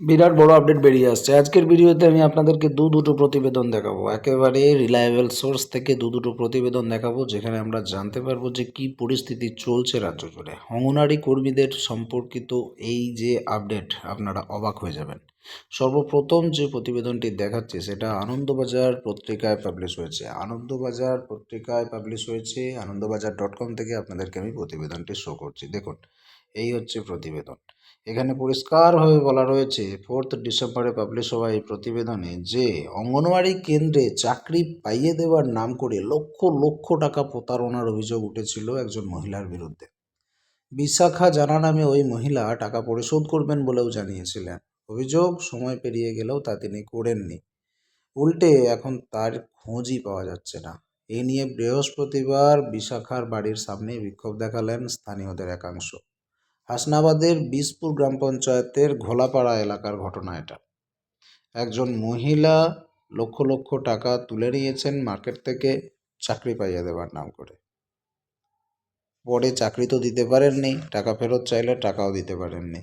বিরাট বড় আপডেট বেরিয়ে আসছে। আজকের ভিডিওতে আমি আপনাদেরকে দু দুটো প্রতিবেদন দেখাবো। একেবারে রিলায়েবল সোর্স থেকে দু দুটো প্রতিবেদন দেখাবো, যেখানে আমরা জানতে পারব যে কি পরিস্থিতি চলছে রাজ্য জুড়ে। অঙ্গনারী কর্মীদের সম্পর্কিত এই যে আপডেট আপনারা অবাক হয়ে যাবেন। সর্বপ্রথম যে প্রতিবেদনটি দেখাচ্ছে, সেটা আনন্দবাজার পত্রিকায় পাবলিশ হয়েছে। আনন্দবাজার পত্রিকায় পাবলিশ হয়েছে। আনন্দবাজার ডট কম থেকে আপনাদেরকে আমি প্রতিবেদনটি শো করছি। দেখুন, এই হচ্ছে প্রতিবেদন। এখানে পরিষ্কারভাবে বলা রয়েছে ফোর্থ ডিসেম্বরে পাবলিশ হওয়া এই প্রতিবেদনে যে, অঙ্গনওয়াড়ি কেন্দ্রে চাকরি পাইয়ে দেওয়ার নাম করে লক্ষ লক্ষ টাকা প্রতারণার অভিযোগ উঠেছিল একজন মহিলার বিরুদ্ধে। বিশাখা জানা নামে ওই মহিলা টাকা পরিশোধ করবেন বলেও জানিয়েছিলেন। অভিযোগ সময় পেরিয়ে গেলেও তা তিনি করেননি। উল্টে এখন তার খোঁজই পাওয়া যাচ্ছে না। এই নিয়ে বৃহস্পতিবার বিশাখার বাড়ির সামনে বিক্ষোভ দেখালেন স্থানীয়দের একাংশ। হাসনাবাদের বিসপুর গ্রাম পঞ্চায়েতের ঘোলাপাড়া এলাকার ঘটনা এটা। একজন মহিলা লক্ষ লক্ষ টাকা তুলে নিয়েছেন মার্কেট থেকে, চাকরি পাইয়ে দেবার নাম করে। পরে চাকরি তো দিতে পারেননি, টাকা ফেরত চাইলে টাকাও দিতে পারেননি।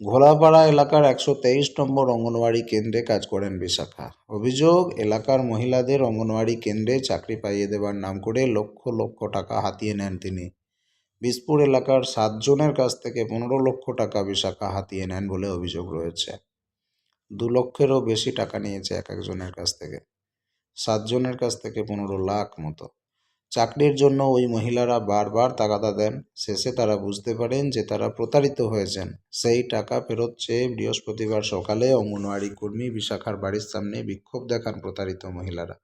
ঘোলাপাড়া এলাকার একশো তেইশ নম্বর অঙ্গনওয়াড়ি কেন্দ্রে কাজ করেন বিশাখা। অভিযোগ, এলাকার মহিলাদের অঙ্গনওয়াড়ি কেন্দ্রে চাকরি পাইয়ে দেওয়ার নাম করে লক্ষ লক্ষ টাকা হাতিয়ে নেন তিনি। বিসপুর এলাকার সাতজনের কাছ থেকে পনেরো লক্ষ টাকা বিশাখা হাতিয়ে নেন বলে অভিযোগ রয়েছে। দু লক্ষেরও বেশি টাকা নিয়েছে এক একজনের কাছ থেকে। সাতজনের কাছ থেকে পনেরো লাখ মতো। চাকরির জন্য ওই মহিলারা বারবার তাগাদা দেন। শেষে তারা বুঝতে পারেন যে তারা প্রতারিত হয়েছেন। সেই টাকা ফেরত চেয়ে বৃহস্পতিবার সকালে অঙ্গনওয়াড়ি কর্মী বিশাখার বাড়ির সামনে বিক্ষোভ দেখান প্রতারিত মহিলারা।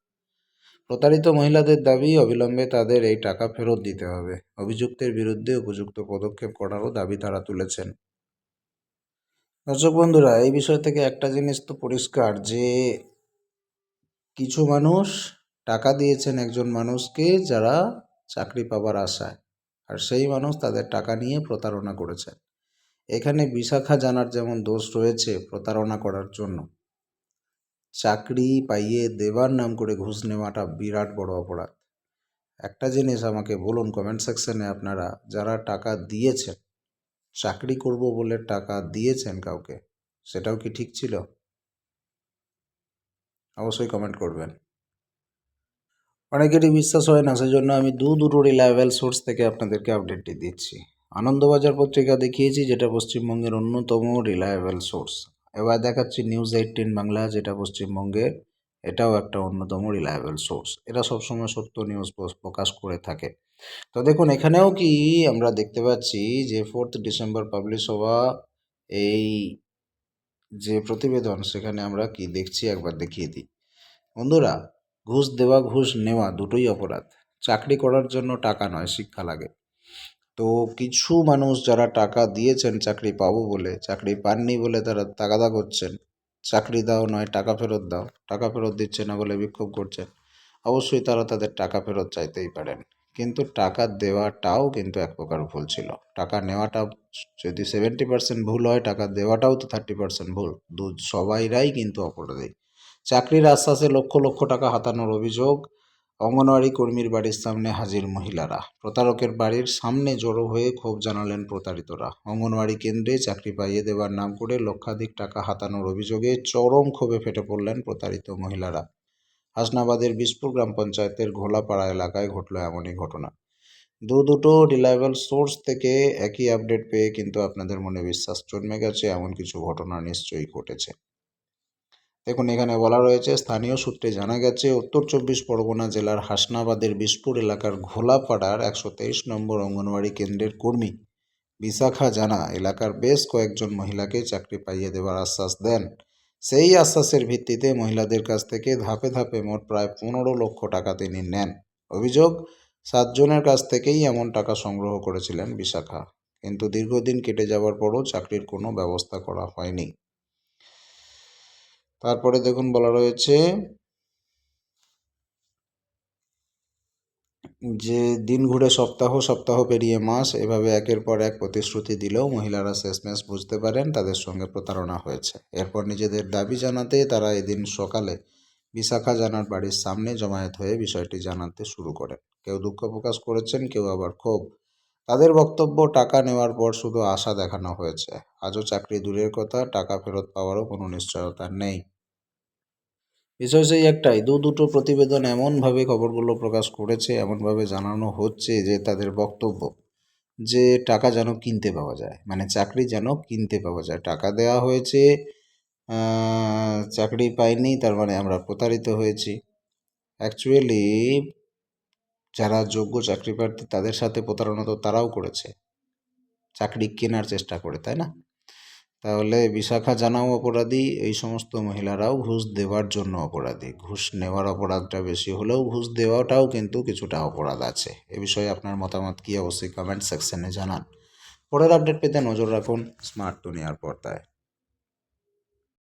প্রতারিত মহিলাদের দাবি অবিলম্বে তাদের এই টাকা ফেরত দিতে হবে। অভিযুক্তের বিরুদ্ধে উপযুক্ত পদক্ষেপ করারও দাবি তারা তুলেছেন। দর্শক বন্ধুরা, এই বিষয় থেকে একটা জিনিস তো পরিষ্কার যে, কিছু মানুষ টাকা দিয়েছেন একজন মানুষকে যারা চাকরি পাবার আশায়। আর সেই মানুষ তাদের টাকা নিয়ে প্রতারণা করেছেন। এখানে বিশাখা জানার যেমন দোষ রয়েছে প্রতারণা করার জন্য। চাকরি পাইয়ে দেবার নাম করে ঘুষ নেওয়াটা বিরাট বড় অপরাধ। একটা জিনিস আমাকে বলুন কমেন্ট সেকশনে আপনারা, যারা টাকা দিয়েছেন, চাকরি করব বলে টাকা দিয়েছেন কাউকে, সেটাও কি ঠিক ছিল? অবশ্যই কমেন্ট করবেন। অনেকেরই বিশ্বাস হয় না, সেজন্য আমি দু দুটো রিলায়েবল সোর্স থেকে আপনাদেরকে আপডেটটি দিচ্ছি। আনন্দবাজার পত্রিকা দেখিয়েছি, যেটা পশ্চিমবঙ্গের অন্যতম রিলায়েবল সোর্স এবার দেখাচ্ছি নিউজ এইটিন বাংলা যেটা পশ্চিমবঙ্গের এটাও একটা অন্যতম রিলায়েবল সোর্স এরা সবসময় সত্য নিউজ প্রকাশ করে থাকে। তো দেখুন, এখানেও কি আমরা দেখতে পাচ্ছি যে ফোর্থ ডিসেম্বর পাবলিশ হওয়া এই যে প্রতিবেদন, সেখানে আমরা কি দেখছি? একবার দেখিয়ে দিই। বন্ধুরা, ঘুষ দেওয়া, ঘুষ নেওয়া দুটোই অপরাধ। চাকরি করার জন্য টাকা নয়, শিক্ষা লাগে। তো কিছু মানুষ যারা টাকা দিয়েছেন চাকরি পাবো বলে, চাকরি পাননি বলে তারা তাগাদা করছেন। চাকরি দাও নয়, টাকা ফেরত দাও। টাকা ফেরত দিচ্ছে না বলে বিক্ষোভ করছেন। অবশ্যই তারা তাদের টাকা ফেরত চাইতেই পারেন। কিন্তু টাকা দেওয়াটাও কিন্তু এক প্রকার ভুল ছিল। টাকা নেওয়াটা যদি সেভেন্টি পার্সেন্ট ভুল হয়, টাকা দেওয়াটাও তো থার্টি পার্সেন্ট ভুল। দু, সবাইরাই কিন্তু অপরাধী। চাকরির আশ্বাসে লক্ষ লক্ষ টাকা হাতানোর অভিযোগ অঙ্গনওয়াড়ি কর্মীর বাড়ির সামনে হাজির মহিলারা। প্রতারকের বাড়ির সামনে জড়ো হয়ে ক্ষোভ জানালেন প্রতারিতরা। অঙ্গনওয়াড়ি কেন্দ্রে চাকরি পাইয়ে দেওয়ার নাম করে লক্ষাধিক টাকা হাতানোর অভিযোগে চরম ক্ষোভে ফেটে পড়লেন প্রতারিত মহিলারা। হাসনাবাদের বিসপুর গ্রাম পঞ্চায়েতের ঘোলাপাড়া এলাকায় ঘটল এমনই ঘটনা। দু দুটো রিলায়েবল সোর্স থেকে একই আপডেট পেয়ে কিন্তু আপনাদের মনে বিশ্বাস জন্মে গেছে, এমন কিছু ঘটনা নিশ্চয়ই ঘটেছে। দেখুন, এখানে বলা রয়েছে, স্থানীয় সূত্রে জানা গেছে, উত্তর চব্বিশ পরগনা জেলার হাসনাবাদের বিসপুর এলাকার ঘোলাপাড়ার একশো তেইশ নম্বর অঙ্গনওয়াড়ি কেন্দ্রের কর্মী বিশাখা জানা এলাকার বেশ কয়েকজন মহিলাকে চাকরি পাইয়ে দেওয়ার আশ্বাস দেন। সেই আশ্বাসের ভিত্তিতে মহিলাদের কাছ থেকে ধাপে ধাপে মোট প্রায় পনেরো লক্ষ টাকা তিনি নেন। অভিযোগ, সাতজনের কাছ থেকেই এমন টাকা সংগ্রহ করেছিলেন বিশাখা। কিন্তু দীর্ঘদিন কেটে যাওয়ার পরও চাকরির কোনো ব্যবস্থা করা হয়নি। তারপরে দেখুন বলা রয়েছে যে দিন ঘুরে সপ্তাহ সপ্তাহ পেরিয়ে মাস, এভাবে একের পর এক প্রতিশ্রুতি দিলেও মহিলারা শেষমেশ বুঝতে পারেন তাদের সঙ্গে প্রতারণা হয়েছে। এরপর নিজেদের দাবি জানাতে তারা এদিন সকালে বিশাখা জানার বাড়ির সামনে জমায়েত হয়ে বিষয়টি জানাতে শুরু করেন। কেউ দুঃখ প্রকাশ করেছেন, কেউ আবার ক্ষোভ তাদের বক্তব্য, টাকা নেওয়ার পর শুধু আশা দেখানো হয়েছে। আজও চাকরি দূরের কথা, টাকা ফেরত পাওয়ারও কোনো নিশ্চয়তা নেই। বিষয় সেই একটাই, দু দুটো প্রতিবেদন এমনভাবে খবরগুলো প্রকাশ করেছে, এমনভাবে জানানো হচ্ছে যে তাদের বক্তব্য, যে টাকা যেন কিনতে পাওয়া যায়। মানে চাকরি যেন কিনতে পাওয়া যায়। টাকা দেওয়া হয়েছে চাকরি পাইনি, তার মানে আমরা প্রতারিত হয়েছি। অ্যাকচুয়ালি যারা যোগ্য চাকরি প্রার্থী তাদের সাথে প্রতারণা তো তারাও করেছে। চাকরি কেনার চেষ্টা করে, তাই না? তাহলে বিশাখা জানাও অপরাধী, এই সমস্ত মহিলারাও ঘুষ দেওয়ার জন্য অপরাধী। ঘুষ নেওয়ার অপরাধটা বেশি হলেও ঘুষ দেওয়াটাও কিন্তু কিছুটা অপরাধ আছে। এ বিষয়ে আপনার মতামত কি অবশ্যই কমেন্ট সেকশনে জানান। পরের আপডেট পেতে নজর রাখুন স্মার্ট দুনিয়ার পর্দায়।